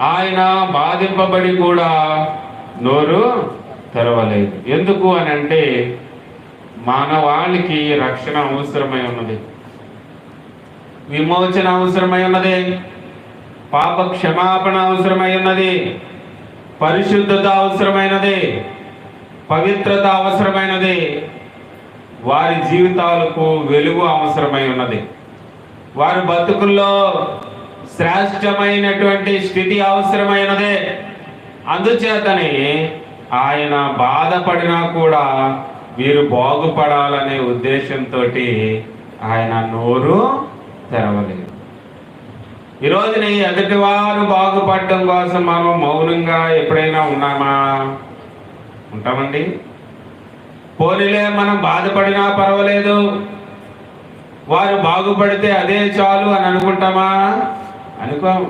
ఆయన బాధింపబడి కూడా నోరు తెరవలేదు. ఎందుకు అని అంటే మానవాళికి రక్షణ అవసరమై ఉన్నది. విమోచన అవసరమై ఉన్నది. పాప క్షమాపణ అవసరమై ఉన్నది. పరిశుద్ధత అవసరమైనది పవిత్రత అవసరమైనది వారి జీవితాలకు వెలుగు అవసరమై ఉన్నది. వారి బతుకుల్లో శ్రేష్టమైనటువంటి స్థితి అవసరమైనదే. అందుచేతనే ఆయన బాధపడినా కూడా వీరు బాగుపడాలనే ఉద్దేశంతో ఆయన నోరు తెరవలేదు. ఈరోజు నీ ఎదుటివారు బాగుపడడం కోసం మనం మౌనంగా ఎప్పుడైనా ఉన్నామా? ఉంటామండి. పోనీలే మనం బాధపడినా పర్వాలేదు. వారు బాగుపడితే అదే చాలు అని అనుకుంటామా? అనుకోం